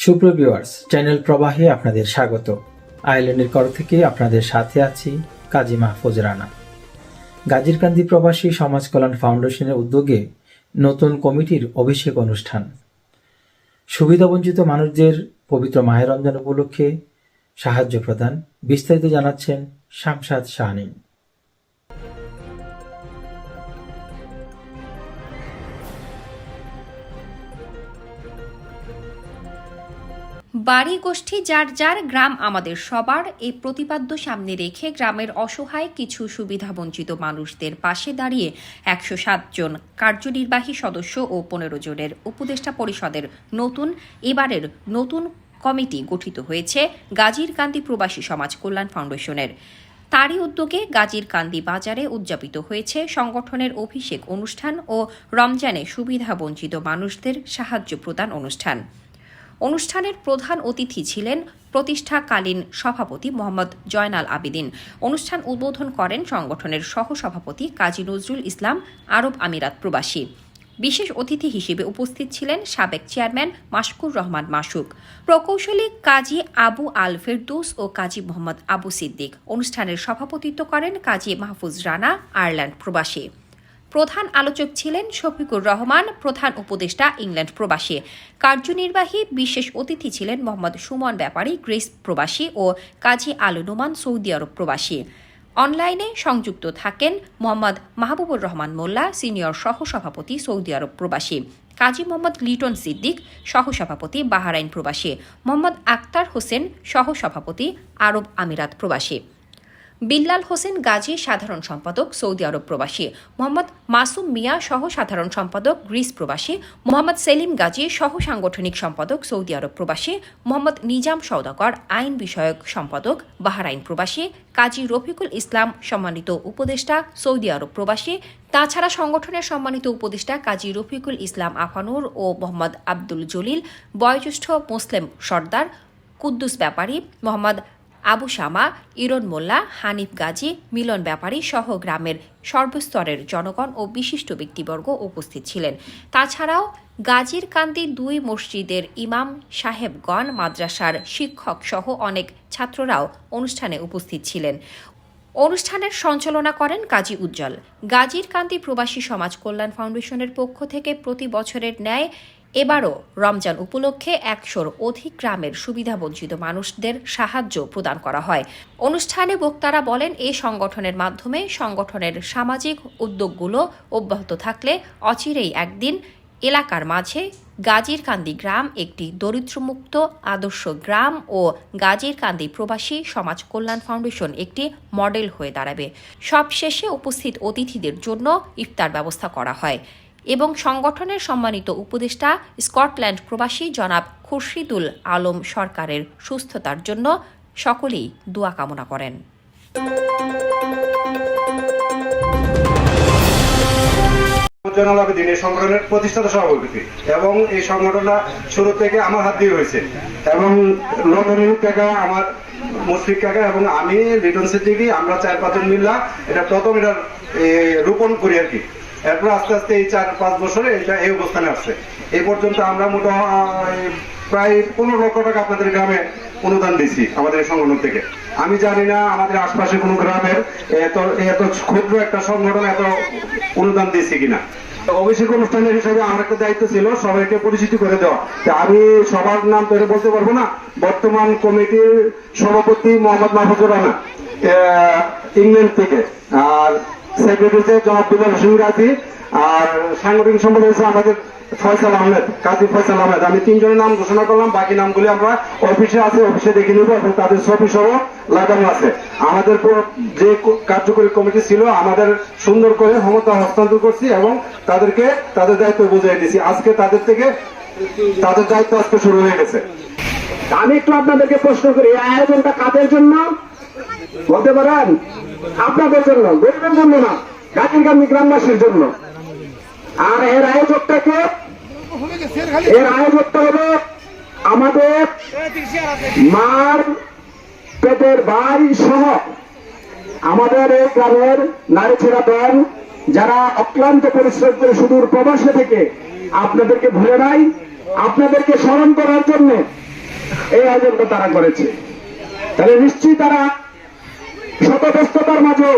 সুপ্রিয় viewers, channel প্রবাহে আপনাদের স্বাগত। আইল্যান্ডের কর থেকে আপনাদের সাথে আছি কাজী মাহফুজ রানা। গাজীরকান্দি প্রবাসী সমাজ কল্যাণ ফাউন্ডেশনের উদ্যোগে নতুন কমিটির অভিষেক অনুষ্ঠান। সুবিধাবঞ্চিত মানুষদের পবিত্র মাহের রমজান উপলক্ষে সাহায্য প্রদান বিস্তারিত জানাচ্ছেন শামসাদ শাহনিন বাড়ি গোষ্ঠী যার যার গ্রাম আমাদের সবার এই প্রতিপাদ্য সামনে রেখে গ্রামের অসহায় কিছু সুবিধাবঞ্চিত মানুষদের পাশে দাঁড়িয়ে একশো জন কার্যনির্বাহী সদস্য ও পনেরো জনের উপদেষ্টা পরিষদের নতুন, এবারের নতুন কমিটি গঠিত হয়েছে গাজীর কান্দি প্রবাসী সমাজ কল্যাণ ফাউন্ডেশনের। তারই উদ্যোগে গাজীর কান্দি বাজারে উদযাপিত হয়েছে সংগঠনের অভিষেক অনুষ্ঠান ও রমজানে সুবিধাবঞ্চিত মানুষদের সাহায্য প্রদান অনুষ্ঠান। অনুষ্ঠানের প্রধান অতিথি ছিলেন প্রতিষ্ঠাকালীন সভাপতি মোহাম্মদ জয়নাল আবিদিন। অনুষ্ঠান উদ্বোধন করেন সংগঠনের সহসভাপতি কাজী নজরুল ইসলাম, আরব আমিরাত প্রবাসী। বিশেষ অতিথি হিসেবে উপস্থিত ছিলেন সাবেক চেয়ারম্যান মাসকুর রহমান মাসুক। প্রকৌশলী কাজী আবু আল ফেরদৌস ও কাজী মোহাম্মদ আবু সিদ্দিক। অনুষ্ঠানের সভাপতিত্ব করেন কাজী মাহফুজ রানা, আয়ারল্যান্ড প্রবাসী। প্রধান আলোচক ছিলেন শফিকুর রহমান, প্রধান উপদেষ্টা ইংল্যান্ড প্রবাসী। কার্যনির্বাহী বিশেষ অতিথি ছিলেন মোহাম্মদ সুমন ব্যাপারী, গ্রিস প্রবাসী ও কাজী আলু নোমান, সৌদি আরব প্রবাসী। অনলাইনে সংযুক্ত থাকেন মোহাম্মদ মাহবুবুর রহমান মোল্লা, সিনিয়র সহসভাপতি সৌদি আরব প্রবাসী। কাজী মোহাম্মদ লিটন সিদ্দিক, সহসভাপতি বাহারাইন প্রবাসী। মোহাম্মদ আক্তার হোসেন, সহসভাপতি আরব আমিরাত প্রবাসী। বিল্লাল হোসেন গাজী সাধারণ সম্পাদক, সৌদি আরব প্রবাসী, মোহাম্মদ মাসুম মিয়া সহ সাধারণ সম্পাদক, গ্রিস প্রবাসী, মোহাম্মদ সেলিম গাজী সহ সাংগঠনিক সম্পাদক, সৌদি আরব প্রবাসী, মোহাম্মদ নিজাম সওদাগর আইন বিষয়ক সম্পাদক, বাহারাইন প্রবাসী, কাজী রফিকুল ইসলাম সম্মানিত উপদেষ্টা, সৌদি আরব প্রবাসী, তাছাড়া সংগঠনের সম্মানিত উপদেষ্টা কাজী রফিকুল ইসলাম আফানুর ও মোহাম্মদ আব্দুল জলিল, বয়োজ্যেষ্ঠ মুসলিম সর্দার, কুদ্দুস ব্যাপারী, মোহাম্মদ আবু শামা, ইরন মোল্লা, হানিফ গাজী, মিলন ব্যাপারী সহ গ্রামের সর্বস্তরের জনগণ ও বিশিষ্ট ব্যক্তিবর্গ উপস্থিত ছিলেন। তাছাড়াও গাজীর কান্দি দুই মসজিদের ইমাম সাহেবগণ, মাদ্রাসার শিক্ষক সহ অনেক ছাত্ররাও অনুষ্ঠানে উপস্থিত ছিলেন। অনুষ্ঠানের সঞ্চালনা করেন কাজী উজ্জ্বল। গাজীর কান্দি প্রবাসী সমাজ কল্যাণ ফাউন্ডেশনের পক্ষ থেকে প্রতি বছরের ন্যায় এবারও রমজান উপলক্ষে একশোর অধিক গ্রামের সুবিধাবঞ্চিত মানুষদের সাহায্য প্রদান করা হয়। অনুষ্ঠানে বক্তারা বলেন এই সংগঠনের মাধ্যমে সংগঠনের সামাজিক উদ্যোগগুলো অব্যাহত থাকলে অচিরেই একদিন এলাকার মাঝে গাজীরকান্দি গ্রাম একটি দরিদ্রমুক্ত আদর্শ গ্রাম ও গাজীরকান্দি প্রবাসী সমাজ কল্যাণ ফাউন্ডেশন একটি মডেল হয়ে দাঁড়াবে। সবশেষে উপস্থিত অতিথিদের জন্য ইফতার ব্যবস্থা করা হয়। এবং সংগঠনের সম্মানিত উপদেষ্টা স্কটল্যান্ড প্রবাসী জনাব খুরশিদুল আলম সরকারের সুস্থতার জন্য সকলেই দোয়া কামনা করেন। আবেদিন এই সংগঠনের প্রতিষ্ঠাতা সভাপতি এবং এই সংগঠনটা শুরু থেকে আমার হাত দিয়ে হয়েছে এবং লন্ডনের কাকা, আমার মুশফিক কাকা এবং আমি, লিটন সিদ্দিকি, আমরা চার পাঁচজন মিল্লা, এটা প্রথম এটা রোপণ করি আর কি। এরপর আস্তে আস্তে এই চার, পাঁচ বছরে এটা এই অবস্থানে আসছে। এই পর্যন্ত আমরা মোটামুটি প্রায় পনেরো লক্ষ টাকা আপনাদের গ্রামে অনুদান দিছি আমাদের সংগঠন থেকে। আমি জানি না আমাদের আশপাশে কোনো গ্রামের এত এত ক্ষুদ্র একটা সংগঠন এত অনুদান দিয়েছে কিনা। অভিষেক অনুষ্ঠানের হিসাবে আমার একটা দায়িত্ব ছিল সবাইকে পরিচিতি করে দেওয়া। আমি সবার নাম এটা বলতে পারব না, বর্তমান কমিটির সভাপতি মোহাম্মদ মাহফুজুর রানা ইংল্যান্ড থেকে। আর সেক্রেটারি জনাব বিলাল হোসেন গাজী আর সাংগঠনিক সম্পাদক হচ্ছে আমাদের ফয়সাল আহমেদ, কাজী ফয়সাল আহমেদ। আমি তিনজনের নাম ঘোষণা করলাম, বাকি নামগুলি আমরা অফিসে আছে, অফিসে দেখে নিব এবং তাদের ছবি সহ লাগানো আছে। আমাদের যে কার্যকরী কমিটি ছিল, আমাদের সুন্দর করে ক্ষমতা হস্তান্তর করছি এবং তাদেরকে তাদের দায়িত্ব বুঝিয়ে দিয়েছি। আজকে তাদের থেকে তাদের দায়িত্ব আজকে শুরু হয়ে গেছে। আমি একটু আপনাদেরকে প্রশ্ন করি, এই আয়োজনটা কাদের জন্য? বলতে পারেন? আপনাদের জন্য, গরিবের জন্য না গাজীরগামী গ্রামবাসীর জন্য। আর এর আয়োজকটাকে এর আয়োজকটা হলো আমাদের মার পেটের ভাই সহ আমাদের এই গ্রামের নারী ছেড়া দল যারা অক্লান্ত পরিশ্রম করে সুদূর প্রবাসে থেকে আপনাদেরকে ভুলে নাই, আপনাদেরকে স্মরণ করার জন্য এই আয়োজনটা তারা করেছে। তাহলে নিশ্চয়ই তারা শত ব্যস্ততার মাঝেও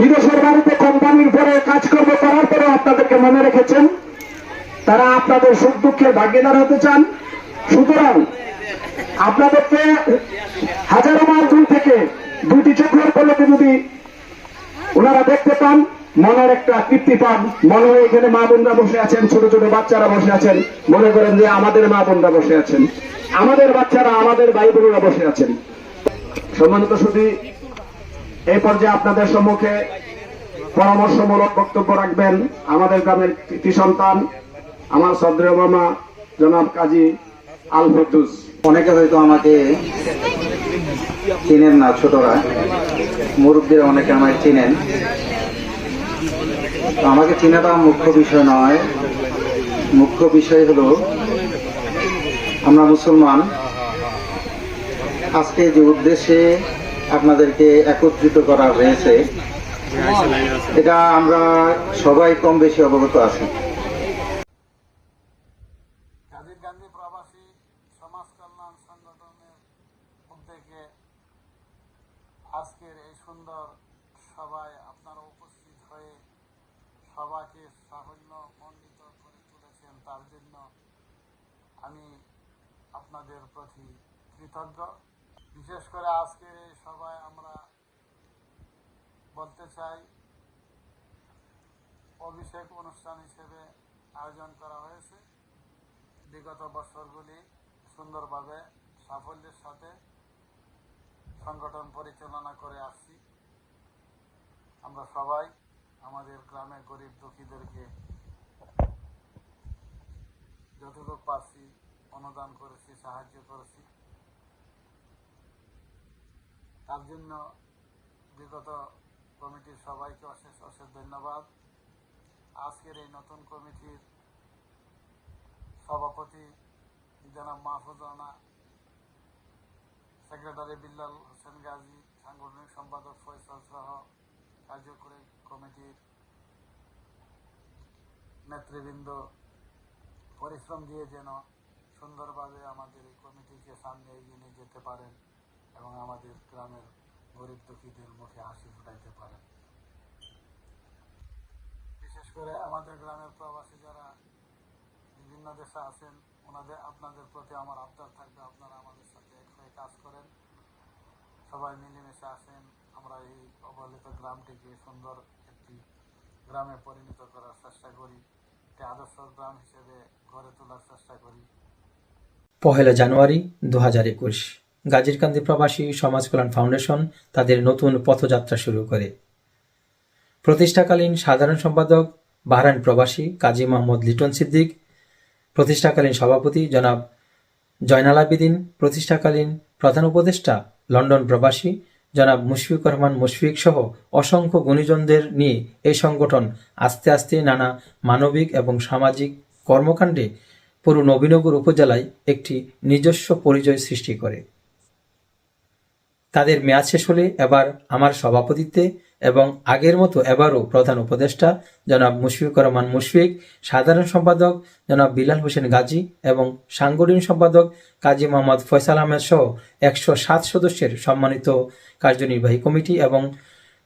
বিদেশের বাড়িতে কোম্পানির পরে কাজকর্ম করার পরেও আপনাদেরকে মনে রেখেছেন। তারা আপনাদের সুখ দুঃখের ভাগিদার হতে চান। সুতরাং আপনাদেরকে হাজারো মাইল দূর থেকে দুটি চোখের পলকে যদি ওনারা দেখতে পান, মনের একটা তৃপ্তি পান। মনে হয় এখানে মা বোনরা বসে আছেন, ছোট ছোট বাচ্চারা বসে আছেন। মনে করেন যে আমাদের মা বোনরা বসে আছেন। আমাদের বাচ্চারা, আমাদের ভাই বোনেরা বসে আছেন। সম্মানিত শুধু এই পর্যায়ে আপনাদের সম্মুখে পরামর্শমূলক বক্তব্য রাখবেন আমাদের গ্রামের কৃতি সন্তান, আমার সদ্রেয় মামা, জনাব কাজী আল ফতুস অনেকে হয়তো আমাকে চিনেন না ছোটরা, মুরব্বীরা অনেকে আমাকে চিনেন। আমাকে চিনাটা মুখ্য বিষয় নয়। মুখ্য বিষয় হলো, আমরা মুসলমান। আজকে যে উদ্দেশ্যে আপনাদেরকে একত্রিত করা হয়েছে। এটা আমরা সবাই কম বেশি অবগত আছি। গান্ধী প্রবাসী সমাজ কল্যাণ সংগঠনের আজকের এই সুন্দর উপস্থিত হয়ে তার জন্য আমি আপনাদের প্রতি কৃতজ্ঞ। বিশেষ করে আজকের এই সভায় আমরা বলতে চাই, অভিষেক অনুষ্ঠান হিসেবে আয়োজন করা হয়েছে। বিগত বছরগুলি সুন্দরভাবে সাফল্যের সাথে সংগঠন পরিচালনা করে আসছি। আমরা সবাই আমাদের গ্রামে গরিব দুঃখীদেরকে যতটুকু পারছি অনুদান করেছি, সাহায্য করেছি। তার জন্য বিগত কমিটির সবাইকে অশেষ অশেষ ধন্যবাদ। আজকের এই নতুন কমিটির সভাপতি জনাব মাহফুজানা সেক্রেটারি বিল্লাল হোসেন গাজী, সাংগঠনিক সম্পাদক ফয়সাল সহ কার্যকরী কমিটির নেতৃবৃন্দ পরিশ্রম দিয়ে যেন সুন্দরভাবে আমাদের এই কমিটিকে সামনে এগিয়ে নিয়ে যেতে পারেন। এবং আমাদের গ্রামের গরিব দুঃখীদের মুখে হাসি ফুটাইতে পারেন বিশেষ করে আমাদের গ্রামের প্রবাসী যারা বিভিন্ন দেশে আছেন, ওনাদের, আপনাদের প্রতি আমার আবদার থাকবে, আপনারা আমাদের সাথে এক হয়ে কাজ করেন। সবাই মিলেমিশে আসেন। আমরা এই অবহেলিত গ্রামটিকে সুন্দর একটি গ্রামে পরিণত করার চেষ্টা করি। একটি আদর্শ গ্রাম হিসেবে গড়ে তোলার চেষ্টা করি। পহেলা জানুয়ারি দু হাজার একুশ। গাজীরকান্দি প্রবাসী সমাজ কল্যাণ ফাউন্ডেশন তাদের নতুন পথযাত্রা শুরু করে। প্রতিষ্ঠাকালীন সাধারণ সম্পাদক, বাহরাইন প্রবাসী কাজী মোহাম্মদ লিটন সিদ্দিক, প্রতিষ্ঠাকালীন সভাপতি জনাব জয়নাল আবিদিন, প্রতিষ্ঠাকালীন প্রধান উপদেষ্টা লন্ডন প্রবাসী জনাব মুশফিক রহমান মুশফিক সহ অসংখ্য গুণীজনদের নিয়ে এই সংগঠন আস্তে আস্তে নানা মানবিক এবং সামাজিক কর্মকাণ্ডে পুরো নবীনগর উপজেলায় একটি নিজস্ব পরিচয় সৃষ্টি করে। তাদের মেয়াদ শেষ হলে এবার আমার সভাপতিত্বে এবং আগের মতো এবারও প্রধান উপদেষ্টা জনাব মুশফিকুর রহমান মুশফিক, সাধারণ সম্পাদক জনাব বিলাল হোসেন গাজী এবং সাংগঠনিক সম্পাদক কাজী মোহাম্মদ ফয়সাল আহমেদ সহ একশো সাত সদস্যের সম্মানিত কার্যনির্বাহী কমিটি এবং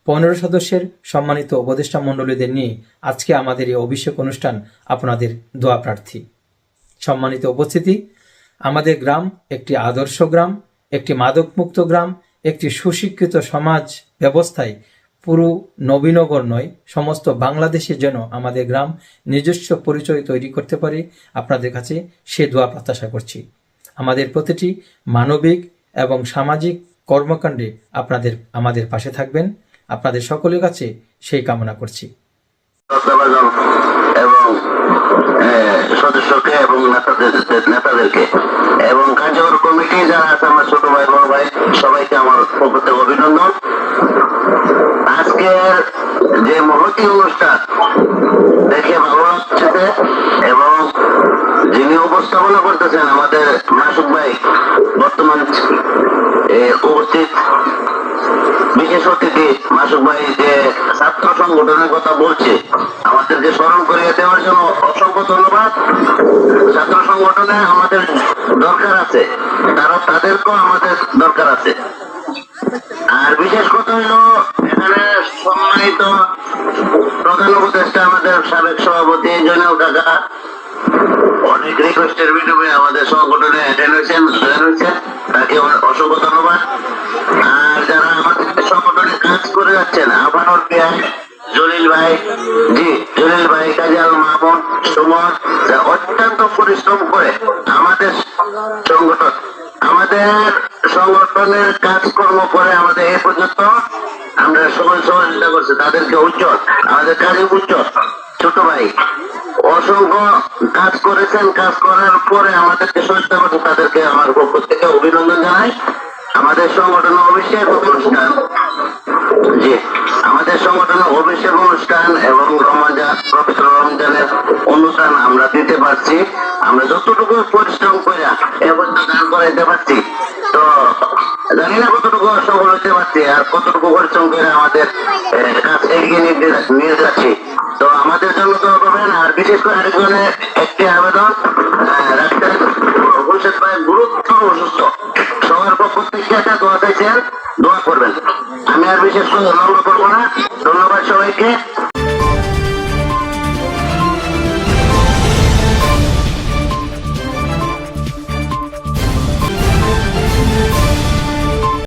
পনেরো সদস্যের সম্মানিত উপদেষ্টা মণ্ডলীদের নিয়ে আজকে আমাদের এই অভিষেক অনুষ্ঠান আপনাদের দোয়া প্রার্থী। সম্মানিত উপস্থিতি, আমাদের গ্রাম একটি আদর্শ গ্রাম, একটি মাদকমুক্ত গ্রাম একটি সুশিক্ষিত সমাজ ব্যবস্থায় পুরো নবীনগর নয়, সমস্ত বাংলাদেশে যেন আমাদের গ্রাম নিজস্ব পরিচয় তৈরি করতে পারে, আপনাদের কাছে সে দোয়া প্রত্যাশা করছি। আমাদের প্রতিটি মানবিক এবং সামাজিক কর্মকাণ্ডে আপনাদের, আমাদের পাশে থাকবেন। আপনাদের সকলের কাছে সেই কামনা করছি। এবং সদস্যকে এবং নেতাদের নেতাদেরকে। এবং কার্যকর কমিটি যারা আছে, আমার ছোট ভাই, বড় ভাই, সবাইকে আমার পক্ষ থেকে অভিনন্দন। আজকের যে মহতি অনুষ্ঠান, দেখে ভালো লাগছে এবং যিনি উপস্থাপনা করতেছেন আমাদের মাসুক ভাই, বর্তমান উপস্থিত বিশেষ অতিথি মাসুক ভাই যে ছাত্র সংগঠনের কথা বলছে। আমাদেরকে স্মরণ করিয়ে দেওয়ার জন্য অসংখ্য ধন্যবাদ। ছাত্র সংগঠনে আমাদের দরকার আছে। তারা তাদেরকেও আমাদের দরকার আছে। আর বিশেষ কথা হলো, এখানে সম্মানিত প্রধান উপদেষ্টা আমাদের সাবেক সভাপতি জয়নাল কাকা। অনেক রিকোয়েস্টের বিনিময়ে আমাদের সংগঠনে অ্যাটেন্ড হয়েছেন জয়েন হয়েছেন। তাকে অসংখ্য ধন্যবাদ। আর যারা আমাদের সংগঠনে কাজ করে যাচ্ছেন পিয়াই জলিল ভাই, জি, জলিল ভাই কাজাল মামুন, সুমন অত্যন্ত পরিশ্রম করে আমাদের সংগঠন, আমাদের সংগঠনের কাজকর্ম করে আমাদের এই পর্যন্ত আমরা সকল সহযোগিতা করছি। তাদেরকে উজ্জ্বল, আমাদের কাজে উজ্জ্বল। ছোট ভাই, অসংখ্য কাজ করেছেন, কাজ করার পরে আমাদেরকে সহায়তা করছে তাদেরকে আমার পক্ষ থেকে অভিনন্দন জানাই। আমাদের সংগঠন অভিষেক অনুষ্ঠান জি, আমাদের সংগঠনের পারছি আমরা যতটুকু পরিশ্রম করে এবং দান করাইতে পারছি, তো জানি না কতটুকু সফল হতে পারছি আর কতটুকু পরিশ্রম করে আমাদের কাজ এগিয়ে নিয়ে যাচ্ছি। তো আমাদের জন্য তো করবেন, আর বিশেষ করে আরেকজনের একটি আবেদন ডাক্তার ভাই গুরুত্ব অসুস্থ। সবার পক্ষ থেকে একটা দোয়া চাইছেন, দোয়া করবেন। আমি আর বিশেষ করে লম্বা করব না। ধন্যবাদ সবাইকে।